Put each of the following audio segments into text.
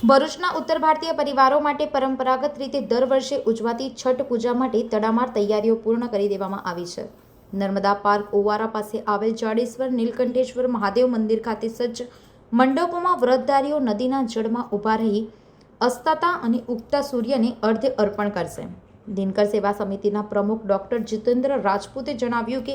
ભરૂચના ઉત્તર ભારતીય પરિવારો માટે પરંપરાગત રીતે દર વર્ષે ઉજવાતી છઠ પૂજા માટે તડામાર તૈયારીઓ પૂર્ણ કરી દેવામાં આવી છે. નર્મદા પાર્ક ઓવારા પાસે આવેલ જાડેશ્વર, નીલકંઠેશ્વર, મહાદેવ મંદિર ખાતે સજ્જ મંડપોમાં વ્રતધારીઓ નદીના જળમાં ઊભા રહી અસ્તાતા અને ઉગતા સૂર્યને અર્ધ અર્પણ કરશે. દિનકર સેવા સમિતિના પ્રમુખ ડૉક્ટર જીતેન્દ્ર રાજપૂતે જણાવ્યું કે,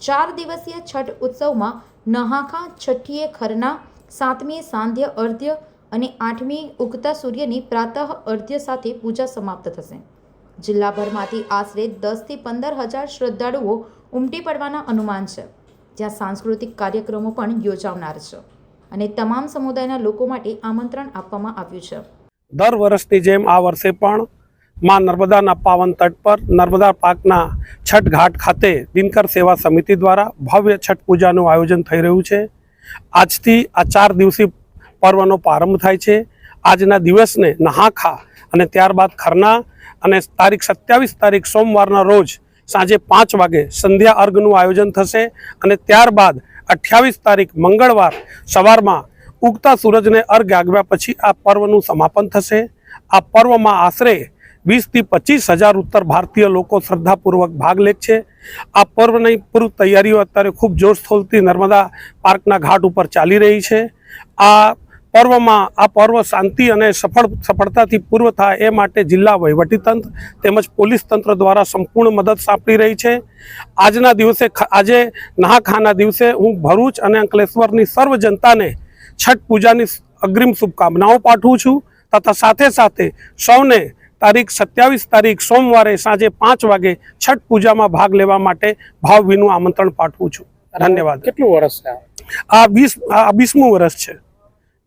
ચાર દિવસીય છઠ ઉત્સવમાં નહાખા, છઠ્ઠીએ ખરના સાતમીએ સાંધ્ય, અર્ધ્ય અને આઠમી ઉગતા સૂર્યની પ્રાતઃ અર્ધ્ય સાથે પૂજા સમાપ્ત થશે. જિલ્લાભરમાંથી આશરે દસથી પંદર હજાર શ્રદ્ધાળુઓ ઉમટી પડવાના અનુમાન છે. જ્યાં સાંસ્કૃતિક કાર્યક્રમો પણ યોજાવનાર છે અને તમામ સમુદાયના લોકો માટે આમંત્રણ આપવામાં આવ્યું છે. દર વર્ષની જેમ આ વર્ષે પણ માં નર્મદાના પાવન તટ પર નર્મદા પાર્કના છઠ ઘાટ ખાતે દિનકર સેવા સમિતિ દ્વારા ભવ્ય છઠ પૂજાનું આયોજન થઈ રહ્યું છે. આજથી આ ચાર દિવસીય પર્વનો પ્રારંભ થાય છે. આજના દિવસને નહાખા અને ત્યારબાદ ખરના અને તારીખ સત્યાવીસ તારીખ સોમવારના રોજ સાંજે પાંચ વાગે સંધ્યા અર્ઘનું આયોજન થશે અને ત્યારબાદ અઠ્યાવીસ તારીખ મંગળવાર સવારમાં ઉગતા સૂરજને અર્ઘ આગ્યા પછી આ પર્વનું સમાપન થશે. આ પર્વમાં આશરે વીસથી પચીસ હજાર ઉત્તર ભારતીય લોકો શ્રદ્ધાપૂર્વક ભાગ લે છે. આ પર્વની પૂર્વ તૈયારીઓ અત્યારે ખૂબ જોશથોલથી નર્મદા પાર્કના ઘાટ ઉપર ચાલી રહી છે. આ પર્વમાં આ પર્વ શાંતિ અને સફળ સફળતાથી પૂર્વ થાય એ માટે જિલ્લા વહીવટીતંત્ર તેમજ પોલીસ તંત્ર દ્વારા સંપૂર્ણ મદદ સાંપડી રહી છે. આજના દિવસે આજે નહાખાના દિવસે હું ભરૂચ અને અંકલેશ્વરની સર્વ જનતાને છઠ પૂજાની અગ્રિમ શુભકામનાઓ પાઠવું છું. તથા સાથે સાથે સૌને તારીખ સત્યાવીસ તારીખ સોમવારે સાંજે પાંચ વાગે છઠ પૂજામાં ભાગ લેવા માટે ભાવભીનું આમંત્રણ પાઠવું છું. ધન્યવાદ. કેટલું વર્ષ છે આ? આ વીસ આ વીસમું વર્ષ છે.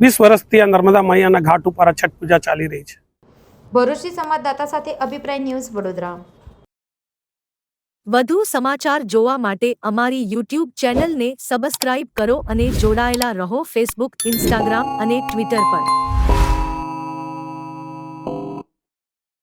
વીસ વર્ષથી આ નર્મદા મૈયાના ઘાટ ઉપર આ છઠ પૂજા ચાલી રહી છે. ભરૂચી સંવાદદાતા સાથે અભિપ્રાય ન્યૂઝ વડોદરા. વધુ સમાચાર જોવા માટે અમારી યુટ્યુબ ચેનલને સબસ્ક્રાઇબ કરો અને જોડાયેલા રહો ફેસબુક ઇન્સ્ટાગ્રામ અને ટ્વિટર પર.